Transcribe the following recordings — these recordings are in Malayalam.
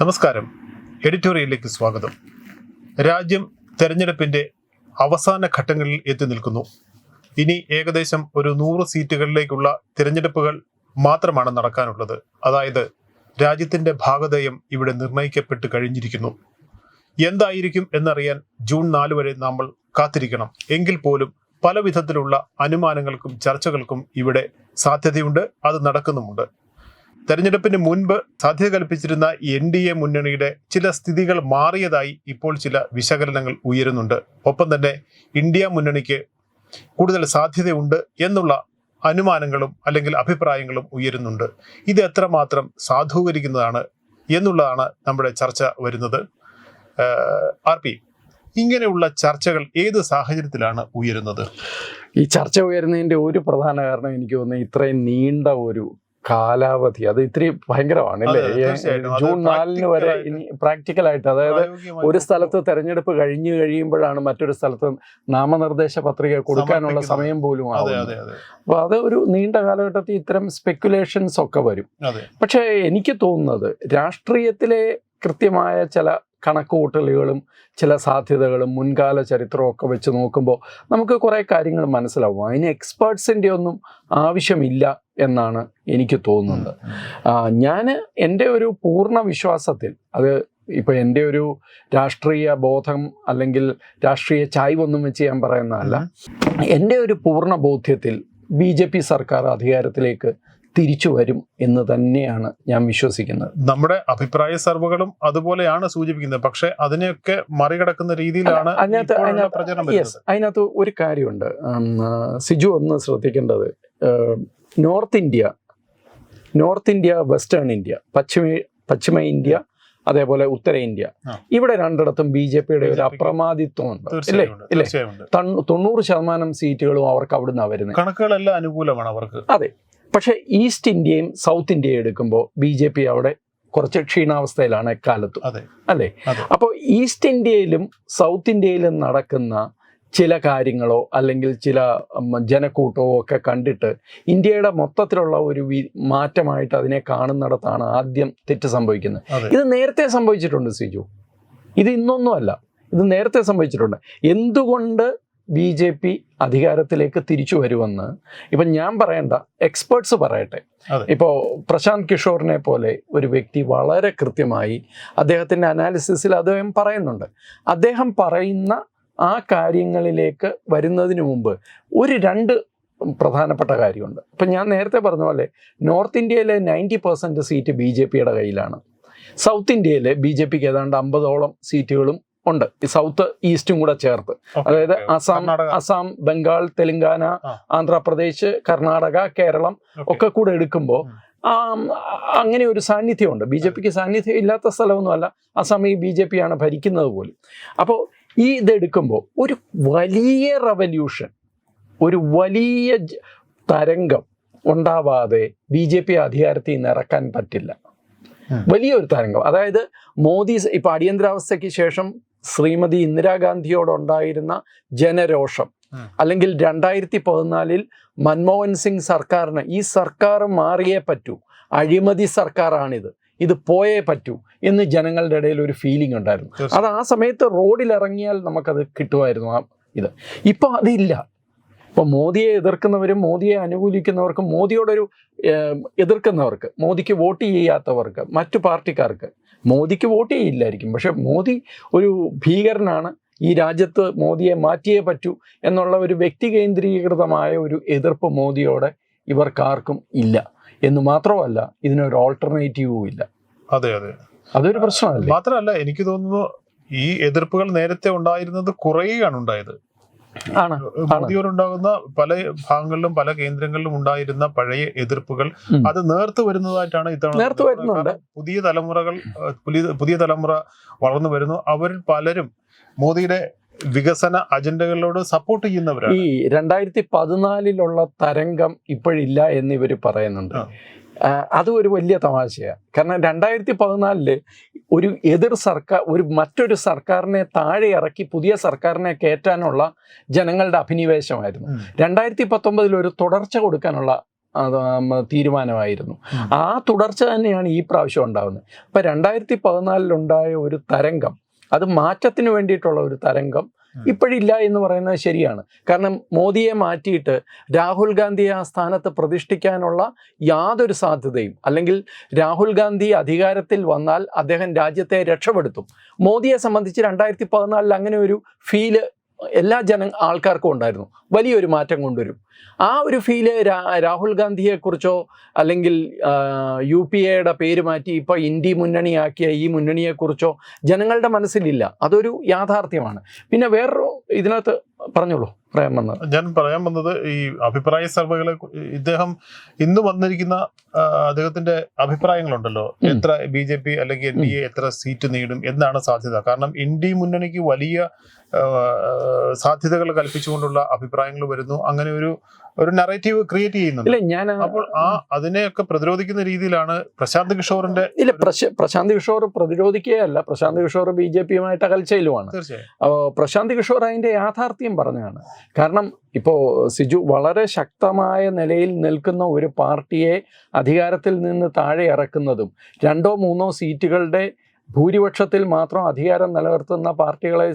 നമസ്കാരം. എഡിറ്റോറിയലിലേക്ക് സ്വാഗതം. രാജ്യം തെരഞ്ഞെടുപ്പിന്റെ അവസാന ഘട്ടങ്ങളിൽ എത്തി നിൽക്കുന്നു. ഇനി ഏകദേശം ഒരു നൂറ് സീറ്റുകളിലേക്കുള്ള തിരഞ്ഞെടുപ്പുകൾ മാത്രമാണ് നടക്കാനുള്ളത്. അതായത് രാജ്യത്തിന്റെ ഭാഗധേയം ഇവിടെ നിർണയിക്കപ്പെട്ട് കഴിഞ്ഞിരിക്കുന്നു. എന്തായിരിക്കും എന്നറിയാൻ ജൂൺ നാല് വരെ നമ്മൾ കാത്തിരിക്കണം. എങ്കിൽ പോലും പല വിധത്തിലുള്ള അനുമാനങ്ങൾക്കും ചർച്ചകൾക്കും ഇവിടെ സാധ്യതയുണ്ട് അത് നടക്കുന്നുമുണ്ട്. തെരഞ്ഞെടുപ്പിന് മുൻപ് സാധ്യത കൽപ്പിച്ചിരുന്ന എൻ ഡി എ മുന്നണിയുടെ ചില സ്ഥിതികൾ മാറിയതായി ഇപ്പോൾ ചില വിശകലനങ്ങൾ ഉയരുന്നുണ്ട്. ഒപ്പം തന്നെ ഇന്ത്യ മുന്നണിക്ക് കൂടുതൽ സാധ്യതയുണ്ട് എന്നുള്ള അനുമാനങ്ങളും അല്ലെങ്കിൽ അഭിപ്രായങ്ങളും ഉയരുന്നുണ്ട്. ഇത് എത്രമാത്രം സാധൂകരിക്കുന്നതാണ് എന്നുള്ളതാണ് നമ്മുടെ ചർച്ച വരുന്നത്. ആർ പി ഇങ്ങനെയുള്ള ചർച്ചകൾ ഏത് സാഹചര്യത്തിലാണ് ഉയരുന്നത്? ഈ ചർച്ച ഉയരുന്നതിന്റെ ഒരു പ്രധാന കാരണം എനിക്ക് തോന്നുന്നത് ഇത്രയും നീണ്ട ഒരു കാലാവധി. അത് ഇത്തിരി ഭയങ്കരമാണ് അല്ലേ? ജൂൺ നാലിന് വരെ ഇനി പ്രാക്ടിക്കൽ ആയിട്ട് അതായത് ഒരു സ്ഥലത്ത് തെരഞ്ഞെടുപ്പ് കഴിഞ്ഞു കഴിയുമ്പോഴാണ് മറ്റൊരു സ്ഥലത്ത് നാമനിർദ്ദേശ പത്രിക കൊടുക്കാനുള്ള സമയം പോലും അതെ ആവുന്നത്. അപ്പൊ അത് ഒരു നീണ്ട കാലഘട്ടത്തിൽ ഇത്തരം സ്പെക്കുലേഷൻസ് ഒക്കെ വരും. പക്ഷേ എനിക്ക് തോന്നുന്നത് രാഷ്ട്രീയത്തിലെ കൃത്യമായ ചില കണക്കുകൂട്ടലുകളും ചില സാധ്യതകളും മുൻകാല ചരിത്രവും ഒക്കെ വെച്ച് നോക്കുമ്പോൾ നമുക്ക് കുറേ കാര്യങ്ങൾ മനസ്സിലാവും. അതിന് എക്സ്പേർട്സിന്റെ ഒന്നും ആവശ്യമില്ല എന്നാണ് എനിക്ക് തോന്നുന്നത്. ഞാൻ എന്റെ ഒരു പൂർണ വിശ്വാസത്തിൽ അത് ഇപ്പോൾ എന്റെ ഒരു രാഷ്ട്രീയ ബോധം അല്ലെങ്കിൽ രാഷ്ട്രീയ ചായ്വൊന്നും വെച്ച് ഞാൻ പറയുന്നതല്ല എന്റെ ഒരു പൂർണ ബോധ്യത്തിൽ ബി ജെ പി സർക്കാർ അധികാരത്തിലേക്ക് തിരിച്ചു വരും എന്ന് തന്നെയാണ് ഞാൻ വിശ്വസിക്കുന്നത്. നമ്മുടെ അഭിപ്രായ സർവകളും അതുപോലെയാണ് സൂചിപ്പിക്കുന്നത്. പക്ഷേ അതിനെയൊക്കെ മറികടക്കുന്ന രീതിയിലാണ് അതിനകത്ത് അതിനകത്ത് ഒരു കാര്യമുണ്ട്. സിജു ഒന്ന് ശ്രദ്ധിക്കേണ്ടത്. North India north India western India പശ്ചിമ പശ്ചിമ ഇന്ത്യ അതേപോലെ ഉത്തര ഇന്ത്യ. ഇവിടെ രണ്ടിടത്തും ബി ജെ പിയുടെ ഒരു അപ്രമാദിത്വം ഉണ്ട് ഇല്ലേ. തണ്ണൂ- തൊണ്ണൂറ് ശതമാനം സീറ്റുകളും അവർക്ക് അവിടുന്ന് വരുന്നത്. കണക്കുകളെല്ലാം അനുകൂലമാണ് അവർക്ക്. അതെ. പക്ഷെ ഈസ്റ്റ് ഇന്ത്യയും സൗത്ത് ഇന്ത്യയും എടുക്കുമ്പോൾ ബി ജെ പി അവിടെ കുറച്ച് ക്ഷീണാവസ്ഥയിലാണ് എക്കാലത്തും അതെ. അല്ലേ. അപ്പോൾ ഈസ്റ്റ് ഇന്ത്യയിലും സൗത്ത് ഇന്ത്യയിലും നടക്കുന്ന ചില കാര്യങ്ങളോ അല്ലെങ്കിൽ ചില ജനക്കൂട്ടമോ ഒക്കെ കണ്ടിട്ട് ഇന്ത്യയുടെ മൊത്തത്തിലുള്ള ഒരു വി- മാറ്റമായിട്ട് അതിനെ കാണുന്നിടത്താണ് ആദ്യം തെറ്റ് സംഭവിക്കുന്നത്. ഇത് നേരത്തെ സംഭവിച്ചിട്ടുണ്ട് സിജു. ഇത് ഇന്നൊന്നുമല്ല. ഇത് നേരത്തെ സംഭവിച്ചിട്ടുണ്ട്. എന്തുകൊണ്ട് ബി ജെ പി അധികാരത്തിലേക്ക് തിരിച്ചു വരുമെന്ന്. ഇപ്പൊ ഞാൻ പറയണ്ട എക്സ്പേർട്സ് പറയട്ടെ. ഇപ്പോ ഇപ്പോൾ പ്രശാന്ത് കിഷോറിനെ പോലെ ഒരു വ്യക്തി വളരെ കൃത്യമായി അദ്ദേഹത്തിന്റെ അനാലിസിസിൽ അദ്ദേഹം പറയുന്നുണ്ട്. അദ്ദേഹം പറയുന്ന ആ കാര്യങ്ങളിലേക്ക് വരുന്നതിന് മുമ്പ് ഒരു രണ്ട് പ്രധാനപ്പെട്ട കാര്യമുണ്ട്. ഇപ്പൊ ഞാൻ നേരത്തെ പറഞ്ഞ പോലെ നോർത്ത് ഇന്ത്യയിലെ ninety percent seat B J പിയുടെ കയ്യിലാണ്. സൗത്ത് ഇന്ത്യയിലെ ബി ജെ പിക്ക് ഏതാണ്ട് അമ്പതോളം സീറ്റുകളും ഉണ്ട്. ഈ സൗത്ത് ഈസ്റ്റും കൂടെ ചേർത്ത്. അതായത് അസാം അസാം ബംഗാൾ തെലങ്കാന ആന്ധ്രാപ്രദേശ് കർണാടക കേരളം ഒക്കെ കൂടെ എടുക്കുമ്പോൾ അങ്ങനെ ഒരു സാന്നിധ്യമുണ്ട്. ബി ജെ പിക്ക് സാന്നിധ്യം ഇല്ലാത്ത സ്ഥലമൊന്നുമല്ല. അസാം ഈ ബി ജെ പി ആണ് ഭരിക്കുന്നത് പോലും. അപ്പോൾ ഈ ഇതെടുക്കുമ്പോൾ ഒരു വലിയ റവല്യൂഷൻ ഒരു വലിയ തരംഗം ഉണ്ടാവാതെ ബി ജെ പി അധികാരത്തിൽ നിന്ന് ഇറക്കാൻ പറ്റില്ല. വലിയൊരു തരംഗം. അതായത് മോദി ഇപ്പൊ അടിയന്തരാവസ്ഥയ്ക്ക് ശേഷം ശ്രീമതി ഇന്ദിരാഗാന്ധിയോടുണ്ടായിരുന്ന ജനരോഷം. അല്ലെങ്കിൽ രണ്ടായിരത്തി പതിനാലിൽ മൻമോഹൻ സിംഗ് സർക്കാരിന് ഈ സർക്കാർ മാറിയേ പറ്റൂ. അഴിമതി സർക്കാരാണിത്. ഇത് പോയേ പറ്റൂ എന്ന് ജനങ്ങളുടെ ഇടയിൽ ഒരു ഫീലിംഗ് ഉണ്ടായിരുന്നു. അത് ആ സമയത്ത് റോഡിൽ ഇറങ്ങിയാൽ നമുക്കത് കിട്ടുമായിരുന്നു ആ ഇത്. ഇപ്പോൾ അതില്ല. ഇപ്പോൾ മോദിയെ എതിർക്കുന്നവരും മോദിയെ അനുകൂലിക്കുന്നവർക്കും മോദിയോടൊരു എതിർക്കുന്നവർക്ക് മോദിക്ക് വോട്ട് ചെയ്യാത്തവർക്ക് മറ്റു പാർട്ടിക്കാർക്ക് മോദിക്ക് വോട്ട് ചെയ്യില്ലായിരിക്കും. പക്ഷെ മോദി ഒരു ഭീകരനാണ്. ഈ രാജ്യത്ത് മോദിയെ മാറ്റിയേ പറ്റൂ എന്നുള്ള ഒരു വ്യക്തി കേന്ദ്രീകൃതമായ ഒരു എതിർപ്പ് മോദിയോടെ ഇവർക്കാർക്കും ഇല്ല. എന്ന് മാത്രമല്ല ഇതിനൊരു ഓൾട്ടർനേറ്റീവും ഇല്ല. അതെ അതെ. അതൊരു പ്രശ്നമല്ല? മാത്രമല്ല എനിക്ക് തോന്നുന്നു ഈ എതിർപ്പുകൾ നേരത്തെ ഉണ്ടായിരുന്നത് കുറയുകയാണ് ഉണ്ടായത്. മോദിയോടുണ്ടാകുന്ന പല ഭാഗങ്ങളിലും പല കേന്ദ്രങ്ങളിലും ഉണ്ടായിരുന്ന പഴയ എതിർപ്പുകൾ അത് നേർത്തു വരുന്നതായിട്ടാണ് ഇത്തവണ പുതിയ തലമുറകൾ പുതിയ തലമുറ വളർന്നു വരുന്നു. അവരിൽ പലരും മോദിയുടെ വികസന അജണ്ടകളോട് സപ്പോർട്ട് ചെയ്യുന്നവരാണ്. ഈ രണ്ടായിരത്തി പതിനാലിലുള്ള തരംഗം ഇപ്പോഴില്ല എന്ന് ഇവർ പറയുന്നുണ്ട് അതും ഒരു വലിയ തമാശയാണ് കാരണം രണ്ടായിരത്തി പതിനാലിൽ ഒരു എതിർ സർക്കാർ ഒരു മറ്റൊരു സർക്കാരിനെ താഴെ ഇറക്കി പുതിയ സർക്കാരിനെ കയറ്റാനുള്ള ജനങ്ങളുടെ അഭിനിവേശമായിരുന്നു. രണ്ടായിരത്തി പത്തൊമ്പതിൽ ഒരു തുടർച്ച കൊടുക്കാനുള്ള തീരുമാനമായിരുന്നു ആ തുടർച്ച തന്നെയാണ് ഈ പ്രാവശ്യം ഉണ്ടാകുന്നത് അപ്പം രണ്ടായിരത്തി പതിനാലിലുണ്ടായ ഒരു തരംഗം അത് മാറ്റത്തിന് വേണ്ടിയിട്ടുള്ള ഒരു തരംഗം. ഇപ്പോഴില്ല എന്ന് പറയുന്നത് ശരിയാണ്. കാരണം മോദിയെ മാറ്റിയിട്ട് രാഹുൽ ഗാന്ധിയെ ആ സ്ഥാനത്ത് പ്രതിഷ്ഠിക്കാനുള്ള യാതൊരു സാധ്യതയും അല്ലെങ്കിൽ രാഹുൽ ഗാന്ധി അധികാരത്തിൽ വന്നാൽ അദ്ദേഹം രാജ്യത്തെ രക്ഷപ്പെടുത്തും. മോദിയെ സംബന്ധിച്ച് രണ്ടായിരത്തി പതിനാലിൽ അങ്ങനെ ഒരു ഫീൽ എല്ലാ ജന ആൾക്കാർക്കും ഉണ്ടായിരുന്നു. വലിയൊരു മാറ്റം കൊണ്ടുവരും. ആ ഒരു ഫീൽ രാഹുൽ ഗാന്ധിയെക്കുറിച്ചോ അല്ലെങ്കിൽ യു പി എയുടെ പേര് മാറ്റി ഇപ്പോൾ ഇന്ത്യ മുന്നണിയാക്കിയ ഈ മുന്നണിയെക്കുറിച്ചോ ജനങ്ങളുടെ മനസ്സിലില്ല. അതൊരു യാഥാർത്ഥ്യമാണ്. പിന്നെ വേറൊരു ഇതിനകത്ത് പറഞ്ഞോളൂ പറയാൻ വന്നത്. ഞാൻ പറയാൻ വന്നത് ഈ അഭിപ്രായ സർവേകളെ ഇദ്ദേഹം ഇന്ന് വന്നിരിക്കുന്ന അദ്ദേഹത്തിന്റെ അഭിപ്രായങ്ങളുണ്ടല്ലോ. എത്ര ബി ജെ പി അല്ലെങ്കിൽ എൻ ഡി എ എത്ര സീറ്റ് നേടും എന്നാണ് സാധ്യത. കാരണം എൻ ഡി മുന്നണിക്ക് വലിയ സാധ്യതകൾ കൽപ്പിച്ചുകൊണ്ടുള്ള അഭിപ്രായങ്ങൾ വരുന്നു. അങ്ങനെ ഒരു ഒരു നറേറ്റീവ് ക്രിയേറ്റ് ചെയ്യുന്നുണ്ട്. അപ്പോൾ ആ അതിനെയൊക്കെ പ്രതിരോധിക്കുന്ന രീതിയിലാണ് പ്രശാന്ത് കിഷോറിന്റെ ഇല്ല പ്രശാന്ത് കിഷോർ പ്രതിരോധിക്കുകയല്ല. പ്രശാന്ത് കിഷോർ ബി ജെ പിയുമായിട്ട് അകൽച്ചയിലുമാണ്. തീർച്ചയായും. പ്രശാന്ത് കിഷോർ അതിന്റെ യാഥാർത്ഥ്യം പറഞ്ഞതാണ്. കാരണം ഇപ്പോൾ സിജു വളരെ ശക്തമായ നിലയിൽ നിൽക്കുന്ന ഒരു പാർട്ടിയെ അധികാരത്തിൽ നിന്ന് താഴെ ഇറക്കുന്നതും രണ്ടോ മൂന്നോ സീറ്റുകളുടെ ഭൂരിപക്ഷത്തിൽ മാത്രം അധികാരം നിലനിർത്തുന്ന പാർട്ടികളെ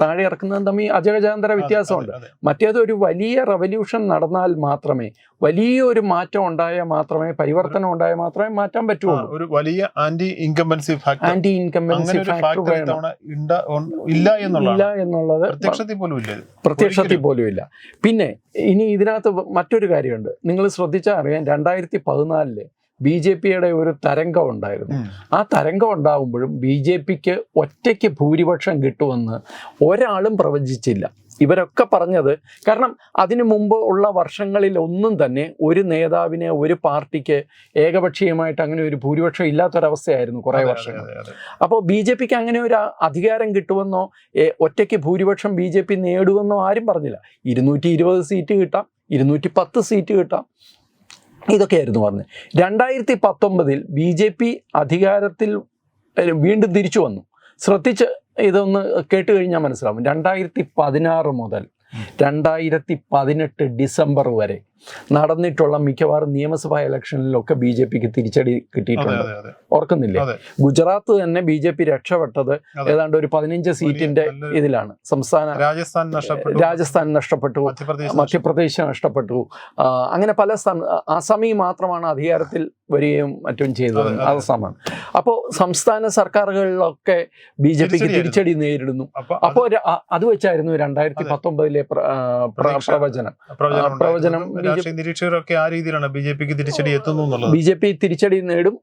താഴെ ഇറക്കുന്നതും തമ്മിൽ അജഗജാന്തര വ്യത്യാസമുണ്ട്. മറ്റേത് ഒരു വലിയ റവല്യൂഷൻ നടന്നാൽ മാത്രമേ വലിയൊരു മാറ്റം ഉണ്ടായാൽ മാത്രമേ പരിവർത്തനം ഉണ്ടായാൽ മാത്രമേ മാറ്റാൻ പറ്റുള്ളൂ. ഒരു വലിയ anti incumbency anti incumbency factor ഇല്ല എന്നുള്ളത് പ്രത്യക്ഷത്തിൽ. പോലും ഇല്ല പിന്നെ ഇനി ഇതിനകത്ത് മറ്റൊരു കാര്യമുണ്ട്. നിങ്ങൾ ശ്രദ്ധിച്ചാൽ അറിയാം രണ്ടായിരത്തി പതിനാലിൽ ബി ജെ പിയുടെ ഒരു തരംഗം ഉണ്ടായിരുന്നു ആ തരംഗം ഉണ്ടാകുമ്പോഴും ബി ജെ പിക്ക് ഒറ്റയ്ക്ക് ഭൂരിപക്ഷം കിട്ടുമെന്ന് ഒരാളും പ്രവചിച്ചില്ല. ഇവരൊക്കെ പറഞ്ഞത് കാരണം അതിനു മുമ്പ് ഉള്ള വർഷങ്ങളിൽ ഒന്നും തന്നെ ഒരു നേതാവിനെ ഒരു പാർട്ടിക്ക് ഏകപക്ഷീയമായിട്ട് അങ്ങനെ ഒരു ഭൂരിപക്ഷം ഇല്ലാത്തൊരവസ്ഥയായിരുന്നു കുറേ വർഷങ്ങൾ. അപ്പോൾ ബി ജെ പിക്ക് അങ്ങനെ ഒരു അധികാരം കിട്ടുമെന്നോ ഒറ്റയ്ക്ക് ഭൂരിപക്ഷം ബി ജെ പി നേടുമെന്നോ ആരും പറഞ്ഞില്ല. ഇരുന്നൂറ്റി ഇരുപത് സീറ്റ് കിട്ടാം ഇരുന്നൂറ്റി പത്ത് സീറ്റ് കിട്ടാം. ഇതൊക്കെയായിരുന്നു പറഞ്ഞത് രണ്ടായിരത്തി പത്തൊമ്പതിൽ ബി ജെ പി അധികാരത്തിൽ വീണ്ടും തിരിച്ചു വന്നു. ശ്രദ്ധിച്ച് ഇതൊന്ന് കേട്ട് കഴിഞ്ഞാൽ മനസ്സിലാവും. രണ്ടായിരത്തി പതിനാറ് മുതൽ രണ്ടായിരത്തി പതിനെട്ട് ഡിസംബർ വരെ നടന്നിട്ടുള്ള മിക്കവാറും നിയമസഭാ ഇലക്ഷനിലൊക്കെ ബി ജെ പിക്ക് തിരിച്ചടി കിട്ടിയിട്ടുണ്ട്. ഓർക്കുന്നില്ലേ? ഗുജറാത്ത് തന്നെ ബി ജെ പി രക്ഷപ്പെട്ടത് ഏതാണ്ട് ഒരു പതിനഞ്ച് സീറ്റിന്റെ ഇതിലാണ്. സംസ്ഥാന രാജസ്ഥാൻ നഷ്ടപ്പെട്ടു. മധ്യപ്രദേശ് നഷ്ടപ്പെട്ടു. അങ്ങനെ പല അസമി മാത്രമാണ് അധികാരത്തിൽ വരികയും മറ്റും ചെയ്തത്. അസമാണ് അപ്പോൾ സംസ്ഥാന സർക്കാരുകളിലൊക്കെ ബി ജെ പിക്ക് തിരിച്ചടി നേരിടുന്നു. അപ്പോ അത് അപ്പോൾ അത് വെച്ചായിരുന്നു രണ്ടായിരത്തി. പത്തൊമ്പതിലെ. പ്രവചനം. പ്രവചനം രാഷ്ട്രീയ നിരീക്ഷകരൊക്കെ ആ രീതിയിലാണ് ബി ജെ പിക്ക് തിരിച്ചടി എത്തുന്നു എന്നുള്ളത്. ബി ജെ പി തിരിച്ചടി നേടും.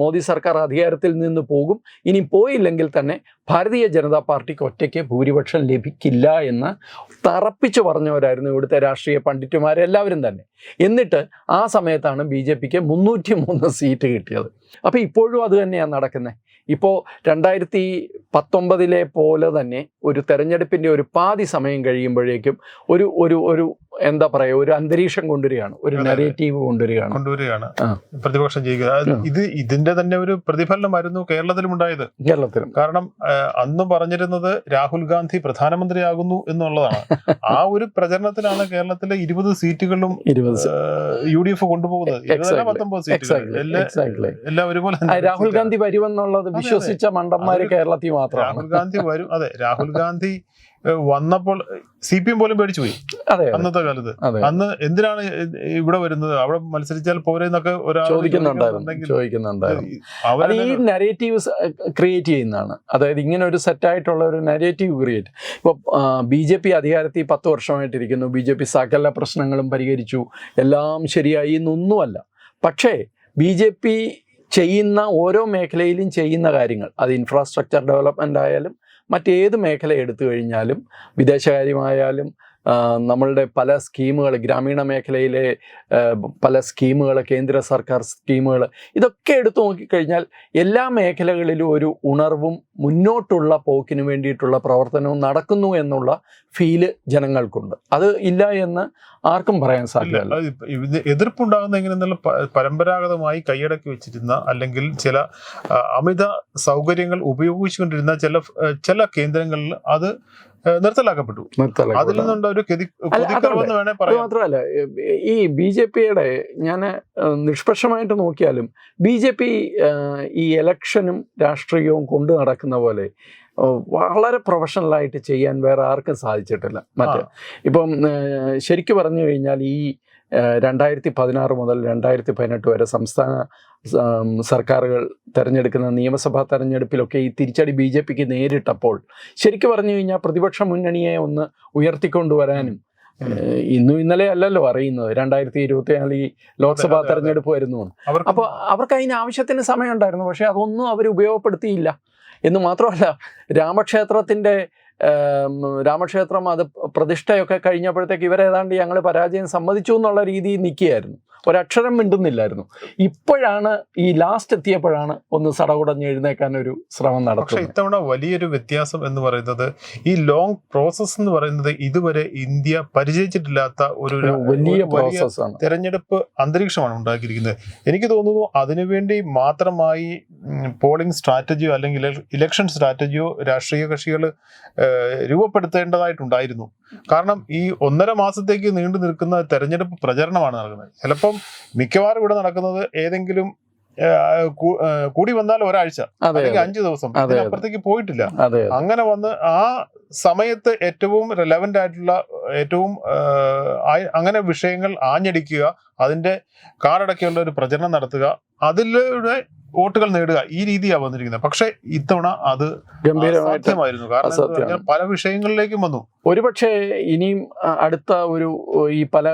മോദി സർക്കാർ അധികാരത്തിൽ നിന്ന് പോകും. ഇനി പോയില്ലെങ്കിൽ തന്നെ ഭാരതീയ ജനതാ പാർട്ടിക്ക് ഒറ്റയ്ക്ക് ഭൂരിപക്ഷം ലഭിക്കില്ല എന്ന് തറപ്പിച്ചു പറഞ്ഞവരായിരുന്നു ഇവിടുത്തെ രാഷ്ട്രീയ പണ്ഡിറ്റുമാരെല്ലാവരും തന്നെ. എന്നിട്ട് ആ സമയത്താണ് ബി ജെ പിക്ക് മുന്നൂറ്റി മൂന്ന് സീറ്റ് കിട്ടിയത്. അപ്പോൾ ഇപ്പോഴും അത് തന്നെയാണ് നടക്കുന്നത് ഇപ്പോൾ രണ്ടായിരത്തി പത്തൊമ്പതിലെ പോലെ തന്നെ ഒരു തെരഞ്ഞെടുപ്പിന്റെ ഒരു പാതി സമയം കഴിയുമ്പോഴേക്കും ഒരു ഒരു ഒരു എന്താ പറയുക ഒരു അന്തരീക്ഷം കൊണ്ടുവരികയാണ് ഒരു. നെറേറ്റീവ് കൊണ്ടുവരികയാണ്. കൊണ്ടുവരികയാണ്. പ്രതിപക്ഷം ചെയ്യുക. ഇത് ഇതിന്റെ തന്നെ ഒരു പ്രതിഫലനമായിരുന്നു കേരളത്തിലും ഉണ്ടായത്. കേരളത്തിലും. കാരണം അന്ന് പറഞ്ഞിരുന്നത് രാഹുൽ ഗാന്ധി പ്രധാനമന്ത്രിയാകുന്നു എന്നുള്ളതാണ്. ആ ഒരു പ്രചരണത്തിലാണ് കേരളത്തിലെ ഇരുപത് സീറ്റുകളിലും ഇരുപത് യു ഡി എഫ് കൊണ്ടുപോകുന്നത്. പത്തൊമ്പത് സീറ്റുകൾ. എല്ലാ ഒരുപോലെ രാഹുൽ ഗാന്ധി വരുമെന്നുള്ളത് വിശ്വസിച്ച മണ്ടന്മാര് കേരളത്തിൽ മാത്രമാണ്. രാഹുൽ ഗാന്ധി വരും. അതെ രാഹുൽ ഗാന്ധി വന്നപ്പോൾ സി പി എം പോലും പേടിച്ചു പോയി. അന്നത്തെ കാലത്ത്. അന്ന് എന്തിനാണ് ഇവിടെ വരുന്നത്? അവിടെ മത്സരിച്ചാൽ പോരെന്നൊക്കെ ഒരാൾ ചോദിക്കുന്നുണ്ടായിരുന്നു. ഈ നരേറ്റീവ്സ് ക്രിയേറ്റ് ചെയ്യുന്നതാണ്. അതായത് ഇങ്ങനെ ഒരു സെറ്റായിട്ടുള്ള ഒരു നരേറ്റീവ് ക്രിയേറ്റ് ഇപ്പോൾ ബി ജെ പി അധികാരത്തിൽ പത്ത് വർഷമായിട്ടിരിക്കുന്നു. ബി ജെ പി സകല പ്രശ്നങ്ങളും പരിഹരിച്ചു. എല്ലാം ശരിയായി എന്നൊന്നുമല്ല. പക്ഷേ ബി ജെ പി ചെയ്യുന്ന ഓരോ മേഖലയിലും ചെയ്യുന്ന കാര്യങ്ങൾ അത് ഇൻഫ്രാസ്ട്രക്ചർ ഡെവലപ്മെന്റ് ആയാലും മറ്റേത് മേഖല എടുത്തു കഴിഞ്ഞാലും വിദേശകാര്യമായാലും നമ്മളുടെ പല സ്കീമുകൾ ഗ്രാമീണ മേഖലയിലെ പല സ്കീമുകൾ കേന്ദ്ര സർക്കാർ സ്കീമുകൾ ഇതൊക്കെ എടുത്തു നോക്കിക്കഴിഞ്ഞാൽ എല്ലാ മേഖലകളിലും ഒരു ഉണർവും മുന്നോട്ടുള്ള പോക്കിന് വേണ്ടിയിട്ടുള്ള പ്രവർത്തനവും നടക്കുന്നു എന്നുള്ള ഫീൽ ജനങ്ങൾക്കുണ്ട്. അത് ഇല്ല എന്ന് ആർക്കും പറയാൻ സാധിക്കില്ല സാധ്യമല്ല. എതിർപ്പുണ്ടാകുന്ന എങ്ങനെയെന്നുള്ള പരമ്പരാഗതമായി കൈയടക്കി വെച്ചിരുന്ന അല്ലെങ്കിൽ ചില അമിത സൗകര്യങ്ങൾ ഉപയോഗിച്ചുകൊണ്ടിരുന്ന ചില ചില കേന്ദ്രങ്ങളിൽ അത് നിർത്തലാക്കപ്പെട്ടു. അതിൽ. നിന്നുണ്ട് ഒരു മാത്രമല്ല ഈ ബി ജെ പിയുടെ ഞാൻ നിഷ്പക്ഷമായിട്ട് നോക്കിയാലും ബി ജെ പി ഈ എലക്ഷനും രാഷ്ട്രീയവും കൊണ്ടു നടക്കുന്ന പോലെ വളരെ പ്രൊഫഷണലായിട്ട് ചെയ്യാൻ വേറെ ആർക്കും സാധിച്ചിട്ടില്ല. മറ്റേ ഇപ്പം ശരിക്കു പറഞ്ഞു കഴിഞ്ഞാൽ ഈ രണ്ടായിരത്തി പതിനാറ് മുതൽ രണ്ടായിരത്തി പതിനെട്ട് വരെ സംസ്ഥാന സർക്കാരുകൾ തെരഞ്ഞെടുക്കുന്ന നിയമസഭാ തെരഞ്ഞെടുപ്പിലൊക്കെ ഈ തിരിച്ചടി ബി ജെ പിക്ക് നേരിട്ടപ്പോൾ ശരിക്കും പറഞ്ഞു കഴിഞ്ഞാൽ പ്രതിപക്ഷ മുന്നണിയെ ഒന്ന് ഉയർത്തിക്കൊണ്ടുവരാനും. ഇന്നും ഇന്നലെ അല്ലല്ലോ അറിയുന്നത് രണ്ടായിരത്തി ഇരുപത്തി നാല് ഈ ലോക്സഭാ. തെരഞ്ഞെടുപ്പ് വരുന്നു അപ്പോൾ അവർക്ക് അതിന് ആവശ്യത്തിന് സമയമുണ്ടായിരുന്നു. പക്ഷേ അതൊന്നും അവർ ഉപയോഗപ്പെടുത്തിയില്ല. എന്ന് മാത്രമല്ല രാമക്ഷേത്രത്തിന്റെ രാമക്ഷേത്രം അത് പ്രതിഷ്ഠയൊക്കെ കഴിഞ്ഞപ്പോഴത്തേക്ക് ഇവരേതാണ്ട് ഞങ്ങൾ പരാജയം സമ്മതിച്ചു എന്നുള്ള രീതിയിൽ നിൽക്കുകയായിരുന്നു. ഒരക്ഷരം മിണ്ടുന്നില്ലായിരുന്നു. ഇപ്പോഴാണ് ഈ ലാസ്റ്റ് എത്തിയപ്പോഴാണ് ഒന്ന് സടകുടഞ്ഞ് എഴുന്നേക്കാൻ ഒരു ശ്രമം നടത്തുന്നത് ഇത്തവണ വലിയൊരു വ്യത്യാസം എന്ന് പറയുന്നത് ഈ ലോങ് പ്രോസസ് എന്ന് പറയുന്നത് ഇതുവരെ ഇന്ത്യ പരിചയിച്ചിട്ടില്ലാത്ത ഒരു വലിയ പ്രോസസ്സാണ് തെരഞ്ഞെടുപ്പ് അന്തരീക്ഷമാണ് ഉണ്ടാക്കിയിരിക്കുന്നത്. എനിക്ക് തോന്നുന്നു അതിനുവേണ്ടി മാത്രമായി പോളിംഗ് സ്ട്രാറ്റജിയോ അല്ലെങ്കിൽ ഇലക്ഷൻ സ്ട്രാറ്റജിയോ രാഷ്ട്രീയ കക്ഷികൾ രൂപപ്പെടുത്തേണ്ടതായിട്ടുണ്ടായിരുന്നു. കാരണം ഈ ഒന്നര മാസത്തേക്ക് നീണ്ടു നിൽക്കുന്ന തെരഞ്ഞെടുപ്പ് പ്രചരണമാണ് നടക്കുന്നത്. ചിലപ്പം മിക്കവാറും ഇവിടെ നടക്കുന്നത് ഏതെങ്കിലും കൂടി വന്നാൽ ഒരാഴ്ച അല്ലെങ്കിൽ അഞ്ചു ദിവസം. അതെ, അതെ. പോയിട്ടില്ല. അങ്ങനെ വന്ന് ആ സമയത്ത് ഏറ്റവും റെലവെന്റ് ആയിട്ടുള്ള ഏറ്റവും അങ്ങനെ വിഷയങ്ങൾ ആഞ്ഞടിക്കുക അതിന്റെ കാടടക്കിയുള്ള ഒരു പ്രചരണം നടത്തുക അതിലൂടെ വോട്ടുകൾ നേടുക ഈ രീതിയാണ് വന്നിരിക്കുന്നത്. പക്ഷേ ഇത്തവണ അത് ഗംഭീരമായിരുന്നു കാരണം പല വിഷയങ്ങളിലേക്കും വന്നു. ഒരുപക്ഷെ ഇനിയും അടുത്ത ഒരു ഈ പല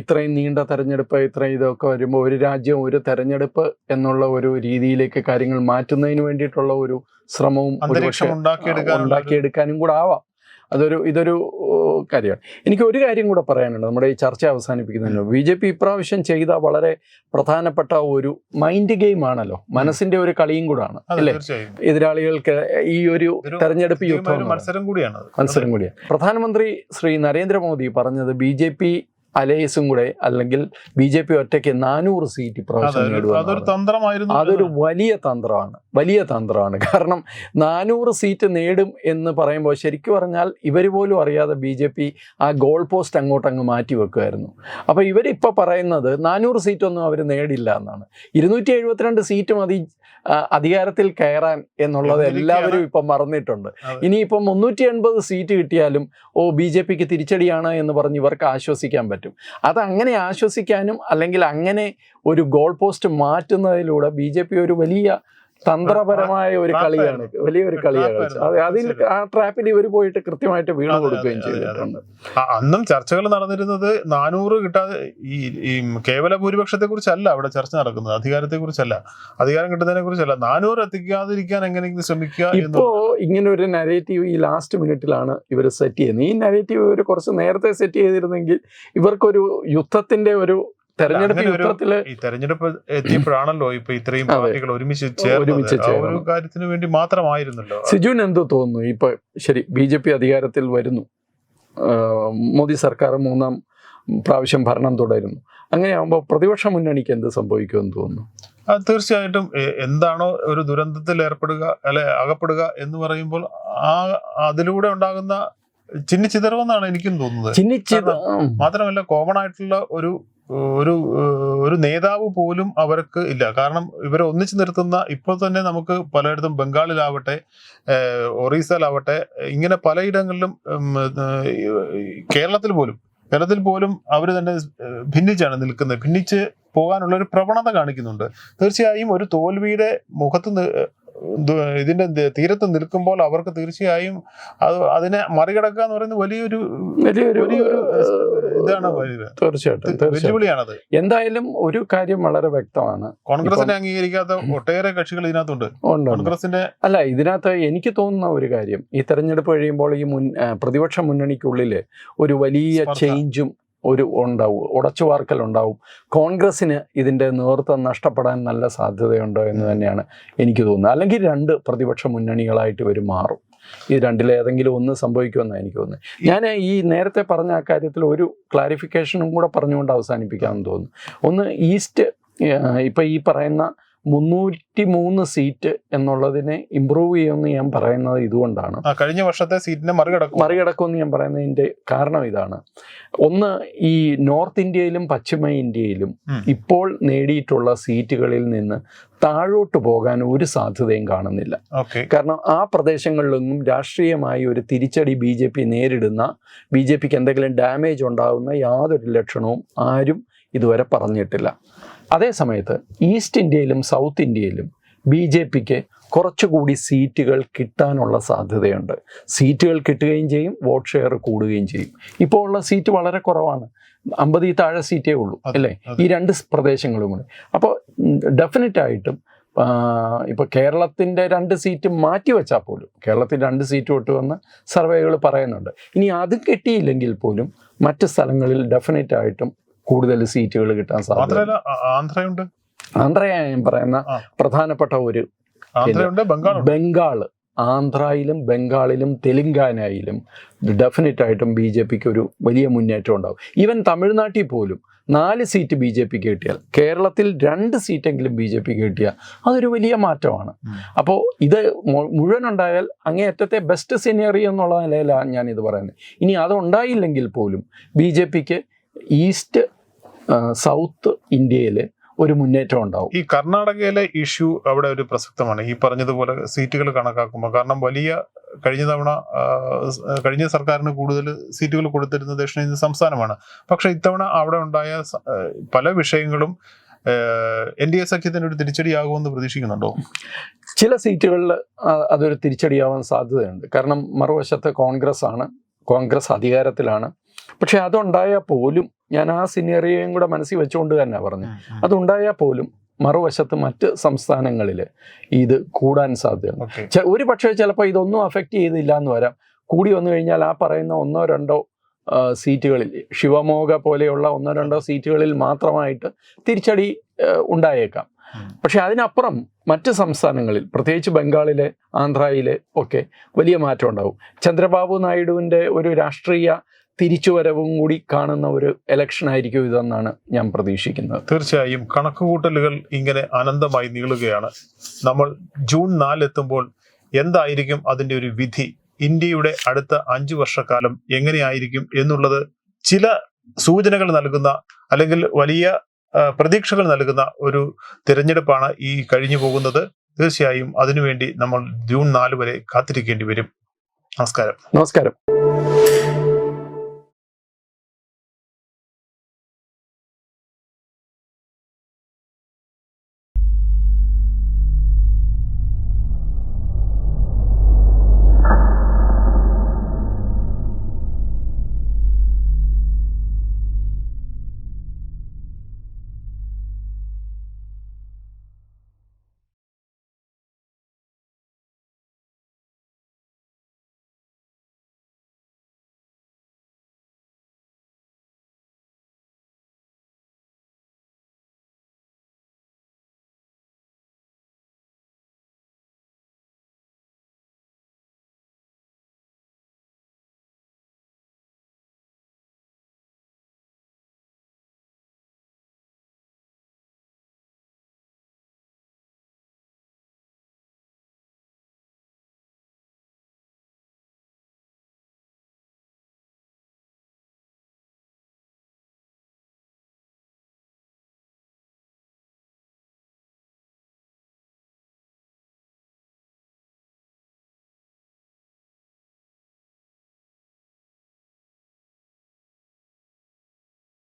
ഇത്രയും നീണ്ട തെരഞ്ഞെടുപ്പ് ഇത്രയും ഇതൊക്കെ വരുമ്പോൾ ഒരു രാജ്യം ഒരു തെരഞ്ഞെടുപ്പ് എന്നുള്ള ഒരു രീതിയിലേക്ക് കാര്യങ്ങൾ മാറ്റുന്നതിന് വേണ്ടിയിട്ടുള്ള ഒരു ശ്രമവും ഉണ്ടാക്കിയെടുക്കാനും കൂടെ ആവാം. അതൊരു ഇതൊരു കാര്യമാണ്. എനിക്ക് ഒരു കാര്യം കൂടെ പറയാനുണ്ട്. നമ്മുടെ ഈ ചർച്ച അവസാനിപ്പിക്കുന്നതിന് ബി ജെ പി ഇപ്രാവശ്യം ചെയ്ത വളരെ പ്രധാനപ്പെട്ട ഒരു മൈൻഡ് ഗെയിം ആണല്ലോ. മനസ്സിന്റെ ഒരു കളിയും കൂടാണ്. അല്ലേ? എതിരാളികൾക്ക് ഈ ഒരു തെരഞ്ഞെടുപ്പ് യുദ്ധം മത്സരം കൂടിയാണ്. മത്സരം കൂടിയാണ്. പ്രധാനമന്ത്രി ശ്രീ നരേന്ദ്രമോദി പറഞ്ഞത് ബി ജെ പി അലയൻസും കൂടെ അല്ലെങ്കിൽ ബി ജെ പി ഒറ്റയ്ക്ക് നാനൂറ് സീറ്റ് പ്രവേശനം ഇപ്രാവശ്യം അതൊരു വലിയ തന്ത്രമാണ്. വലിയ തന്ത്രമാണ്. കാരണം നാനൂറ് സീറ്റ് നേടും എന്ന് പറയുമ്പോൾ ശരിക്കും പറഞ്ഞാൽ ഇവർ പോലും അറിയാതെ ബി ജെ പി ആ ഗോൾ പോസ്റ്റ് അങ്ങോട്ട് അങ്ങ് മാറ്റി വെക്കുമായിരുന്നു അപ്പോൾ ഇവരിപ്പോൾ പറയുന്നത് നാനൂറ് സീറ്റൊന്നും അവർ നേടില്ല എന്നാണ്. ഇരുന്നൂറ്റി എഴുപത്തിരണ്ട് സീറ്റ് മതി അധികാരത്തിൽ കയറാൻ എന്നുള്ളത് എല്ലാവരും ഇപ്പം മറന്നിട്ടുണ്ട്. ഇനിയിപ്പം മുന്നൂറ്റി എൺപത് സീറ്റ് കിട്ടിയാലും ഓ ബി ജെ പിക്ക് തിരിച്ചടിയാണ് എന്ന് പറഞ്ഞ് ഇവർക്ക് ആശ്വസിക്കാൻ പറ്റും അത് അങ്ങനെ ആശ്വസിക്കാനും അല്ലെങ്കിൽ അങ്ങനെ ഒരു ഗോൾ പോസ്റ്റ് മാറ്റുന്നതിലൂടെ ബി ഒരു വലിയ തന്ത്രപരമായ ഒരു കളിയാണ്. വലിയൊരു കളിയാണ് അതെ അതിൽ ആ ട്രാപ്പിൽ ഇവർ പോയിട്ട് കൃത്യമായിട്ട് വീണ് കൊടുക്കുകയും. ചെയ്തിട്ടുണ്ട്. അന്നും ചർച്ചകൾ നടന്നിരുന്നത് നാനൂറ് കിട്ടാതെ ഈ ഈ കേവല ഭൂരിപക്ഷത്തെ കുറിച്ചല്ല അവിടെ ചർച്ച നടക്കുന്നത്. അധികാരത്തെ കുറിച്ചല്ല അധികാരം കിട്ടുന്നതിനെ കുറിച്ചല്ല നാനൂറ് എത്തിക്കാതിരിക്കാൻ എങ്ങനെയെങ്കിലും ശ്രമിക്കുക ഇപ്പോ ഇങ്ങനെ ഒരു നരേറ്റീവ് ഈ ലാസ്റ്റ് മിനിറ്റിലാണ് ഇവർ സെറ്റ് ചെയ്യുന്നത്. ഈ നരേറ്റീവ് ഇവർ കുറച്ച് നേരത്തെ സെറ്റ് ചെയ്തിരുന്നെങ്കിൽ ഇവർക്കൊരു യുദ്ധത്തിന്റെ ഒരു തെരഞ്ഞെടുപ്പ് യുദ്ധത്തിൽ ഈ തെരഞ്ഞെടുപ്പ് എത്തിയപ്പോഴാണല്ലോ ഇപ്പൊ ഇത്രയും പാർട്ടികൾ ഒരുമിച്ച് ഒരുമിച്ച് ഒരു. കാര്യത്തിന് വേണ്ടി മാത്രമായിരുന്നല്ലോ. സിജുവിന് എന്ത് തോന്നുന്നു? ഇപ്പൊ ശരി ബി ജെ പി അധികാരത്തിൽ വരുന്നു. മോദി സർക്കാർ മൂന്നാം പ്രാവശ്യം ഭരണം തുടരുന്നു. അങ്ങനെയാകുമ്പോൾ പ്രതിപക്ഷ മുന്നണിക്ക് എന്ത് സംഭവിക്കുമെന്ന് തോന്നുന്നു? തീർച്ചയായിട്ടും. എന്താണോ ഒരു ദുരന്തത്തിൽ ഏർപ്പെടുക അല്ലെ അകപ്പെടുക എന്ന് പറയുമ്പോൾ ആ അതിലൂടെ ഉണ്ടാകുന്ന ചിന്നിച്ചിതറുമെന്നാണ് എനിക്കും തോന്നുന്നത്. മാത്രമല്ല കോമൺ ആയിട്ടുള്ള ഒരു ഒരു ഒരു നേതാവ് പോലും അവർക്ക് ഇല്ല. കാരണം ഇവരെ ഒന്നിച്ചു നിർത്തുന്ന ഇപ്പോൾ തന്നെ നമുക്ക് പലയിടത്തും ബംഗാളിലാവട്ടെ ഒറീസയിലാവട്ടെ ഇങ്ങനെ പലയിടങ്ങളിലും കേരളത്തിൽ പോലും കേരളത്തിൽ പോലും അവർ തന്നെ ഭിന്നിച്ചാണ് നിൽക്കുന്നത്. ഭിന്നിച്ച് പോകാനുള്ള ഒരു പ്രവണത കാണിക്കുന്നുണ്ട്. തീർച്ചയായും ഒരു തോൽവിയുടെ മുഖത്ത് ഇതിന്റെ തീരത്ത് നിൽക്കുമ്പോൾ അവർക്ക് തീർച്ചയായും അത് അതിനെ മറികടക്കുക എന്ന് പറയുന്നത് വലിയൊരു വലിയൊരു ഇതാണ് തീർച്ചയായിട്ടും വെല്ലുവിളിയാണത്. എന്തായാലും ഒരു കാര്യം വളരെ വ്യക്തമാണ്. കോൺഗ്രസിനെ അംഗീകരിക്കാത്ത ഒട്ടേറെ കക്ഷികൾ ഇതിനകത്തുണ്ട്. കോൺഗ്രസിന്റെ അല്ല ഇതിനകത്ത് എനിക്ക് തോന്നുന്ന ഒരു കാര്യം ഈ തെരഞ്ഞെടുപ്പ് കഴിയുമ്പോൾ ഈ മുൻ പ്രതിപക്ഷ മുന്നണിക്കുള്ളിൽ ഒരു വലിയ ചേഞ്ചും ഒരു ഉണ്ടാവും ഉടച്ചുവാർക്കൽ ഉണ്ടാവും. കോൺഗ്രസിന് ഇതിന്റെ നേതൃത്വം നഷ്ടപ്പെടാൻ നല്ല സാധ്യതയുണ്ടോ എന്ന് തന്നെയാണ് എനിക്ക് തോന്നുന്നത്. അല്ലെങ്കിൽ രണ്ട് പ്രതിപക്ഷ മുന്നണികളായിട്ട് ഇവർ മാറും. ഈ രണ്ടിലേതെങ്കിലും ഒന്ന് സംഭവിക്കുമെന്നാണ് എനിക്ക് തോന്നുന്നത്. ഞാൻ ഈ നേരത്തെ പറഞ്ഞ ആ കാര്യത്തിൽ ഒരു ക്ലാരിഫിക്കേഷനും കൂടെ പറഞ്ഞുകൊണ്ട് അവസാനിപ്പിക്കാമെന്ന് തോന്നുന്നു. ഒന്ന് ഈസ്റ്റ് ഇപ്പം ഈ പറയുന്ന മുന്നൂറ്റി മൂന്ന് സീറ്റ് എന്നുള്ളതിനെ ഇമ്പ്രൂവ് ചെയ്യുമെന്ന് ഞാൻ പറയുന്നത് ഇതുകൊണ്ടാണ്. കഴിഞ്ഞ വർഷത്തെ സീറ്റിനെ മറികടക്കും മറികടക്കുമെന്ന് ഞാൻ പറയുന്നതിന്റെ കാരണം ഇതാണ്. ഒന്ന് ഈ നോർത്ത് ഇന്ത്യയിലും പശ്ചിമ ഇന്ത്യയിലും ഇപ്പോൾ നേടിയിട്ടുള്ള സീറ്റുകളിൽ നിന്ന് താഴോട്ട് പോകാൻ ഒരു സാധ്യതയും കാണുന്നില്ല. കാരണം ആ പ്രദേശങ്ങളിലൊന്നും രാഷ്ട്രീയമായി ഒരു തിരിച്ചടി ബി ജെ പി നേരിടുന്ന ബി ജെ പിക്ക് എന്തെങ്കിലും ഡാമേജ് ഉണ്ടാകുന്ന യാതൊരു ലക്ഷണവും ആരും ഇതുവരെ പറഞ്ഞിട്ടില്ല. അതേസമയത്ത് ഈസ്റ്റ് ഇന്ത്യയിലും സൗത്ത് ഇന്ത്യയിലും ബി ജെ പിക്ക് കുറച്ചുകൂടി സീറ്റുകൾ കിട്ടാനുള്ള സാധ്യതയുണ്ട്. സീറ്റുകൾ കിട്ടുകയും ചെയ്യും വോട്ട് ഷെയർ കൂടുകയും ചെയ്യും. ഇപ്പോൾ ഉള്ള സീറ്റ് വളരെ കുറവാണ്. അമ്പതിൽ താഴെ സീറ്റേ ഉള്ളൂ അല്ലേ? ഈ രണ്ട് പ്രദേശങ്ങളും കൂടി. അപ്പോൾ ഡെഫിനറ്റായിട്ടും ഇപ്പോൾ കേരളത്തിന്റെ രണ്ട് സീറ്റ് മാറ്റി വെച്ചാൽ പോലും കേരളത്തിൽ രണ്ട് സീറ്റ് വിട്ടുവന്ന് സർവേകൾ പറയുന്നുണ്ട്. ഇനി അത് കിട്ടിയില്ലെങ്കിൽ പോലും മറ്റ് സ്ഥലങ്ങളിൽ ഡെഫിനറ്റ് ആയിട്ടും കൂടുതൽ സീറ്റുകൾ കിട്ടാൻ സാധ്യത. ആന്ധ്രയുണ്ട്? ആന്ധ്രയാണ് ഞാൻ പറയുന്ന പ്രധാനപ്പെട്ട ഒരു ബംഗാൾ ആന്ധ്രയിലും ബംഗാളിലും തെലുങ്കാനയിലും ഡെഫിനറ്റ് ആയിട്ടും ബി ജെ പിക്ക് ഒരു വലിയ മുന്നേറ്റം ഉണ്ടാവും. ഈവൻ തമിഴ്നാട്ടിൽ പോലും നാല് സീറ്റ് ബി ജെ പിക്ക് കിട്ടിയാൽ കേരളത്തിൽ രണ്ട് സീറ്റെങ്കിലും ബി ജെ പിക്ക് കിട്ടിയാൽ അതൊരു വലിയ മാറ്റമാണ്. അപ്പോൾ ഇത് മുഴുവൻ ഉണ്ടായാൽ അങ്ങേയറ്റത്തെ ബെസ്റ്റ് സിനറി എന്നുള്ള നിലയിലാണ് ഞാൻ ഇത് പറയുന്നത്. ഇനി അതുണ്ടായില്ലെങ്കിൽ പോലും ബി ജെ പിക്ക് ഈസ്റ്റ് സൗത്ത് ഇന്ത്യയിൽ ഒരു മുന്നേറ്റം ഉണ്ടാവും. ഈ കർണാടകയിലെ ഇഷ്യൂ അവിടെ ഒരു പ്രസക്തമാണ്. ഈ പറഞ്ഞതുപോലെ സീറ്റുകൾ കണക്കാക്കുമ്പോൾ കാരണം വലിയ കഴിഞ്ഞ തവണ കഴിഞ്ഞ സർക്കാരിന് കൂടുതൽ സീറ്റുകൾ കൊടുത്തിരുന്ന ദക്ഷിണേന്ത്യൻ സംസ്ഥാനമാണ്. പക്ഷെ ഇത്തവണ അവിടെ ഉണ്ടായ പല വിഷയങ്ങളും എൻ ഡി എ സഖ്യത്തിന് ഒരു തിരിച്ചടിയാകുമെന്ന് പ്രതീക്ഷിക്കുന്നുണ്ടോ? ചില സീറ്റുകളിൽ അതൊരു തിരിച്ചടിയാവാൻ സാധ്യതയുണ്ട്. കാരണം മറുവശത്ത് കോൺഗ്രസ് ആണ് കോൺഗ്രസ് അധികാരത്തിലാണ്. പക്ഷെ അതുണ്ടായാൽ പോലും ഞാൻ ആ സിനേറിയയും കൂടെ മനസ്സിൽ വെച്ചുകൊണ്ട് തന്നെ പറഞ്ഞു അതുണ്ടായാൽ പോലും മറുവശത്ത് മറ്റ് സംസ്ഥാനങ്ങളിൽ ഇത് കൂടാൻ സാധ്യതയുണ്ട്. ഒരു പക്ഷേ ചിലപ്പോൾ ഇതൊന്നും അഫക്റ്റ് ചെയ്തില്ല എന്ന് വരാം. കൂടി വന്നു കഴിഞ്ഞാൽ ആ പറയുന്ന ഒന്നോ രണ്ടോ സീറ്റുകളിൽ ശിവമോഗ പോലെയുള്ള ഒന്നോ രണ്ടോ സീറ്റുകളിൽ മാത്രമായിട്ട് തിരിച്ചടി ഉണ്ടായേക്കാം. പക്ഷെ അതിനപ്പുറം മറ്റ് സംസ്ഥാനങ്ങളിൽ പ്രത്യേകിച്ച് ബംഗാളിലെ ആന്ധ്രയിലെ ഒക്കെ വലിയ മാറ്റം ഉണ്ടാവും. ചന്ദ്രബാബു നായിഡുവിന്റെ ഒരു രാഷ്ട്രീയ തിരിച്ചുവരവും കൂടി കാണുന്ന ഒരു ഇലക്ഷൻ ആയിരിക്കും ഇതെന്നാണ് ഞാൻ പ്രതീക്ഷിക്കുന്നത്. തീർച്ചയായും കണക്കുകൂട്ടലുകൾ ഇങ്ങനെ അനന്തമായി നീളുകയാണ്. നമ്മൾ ജൂൺ നാലെത്തുമ്പോൾ എന്തായിരിക്കും അതിന്റെ ഒരു വിധി? ഇന്ത്യയുടെ അടുത്ത അഞ്ചു വർഷക്കാലം എങ്ങനെയായിരിക്കും എന്നുള്ളത് ചില സൂചനകൾ നൽകുന്ന അല്ലെങ്കിൽ വലിയ പ്രതീക്ഷകൾ നൽകുന്ന ഒരു തിരഞ്ഞെടുപ്പാണ് ഈ കഴിഞ്ഞു പോകുന്നത്. തീർച്ചയായും അതിനുവേണ്ടി നമ്മൾ ജൂൺ നാല് വരെ കാത്തിരിക്കേണ്ടി വരും. നമസ്കാരം. നമസ്കാരം.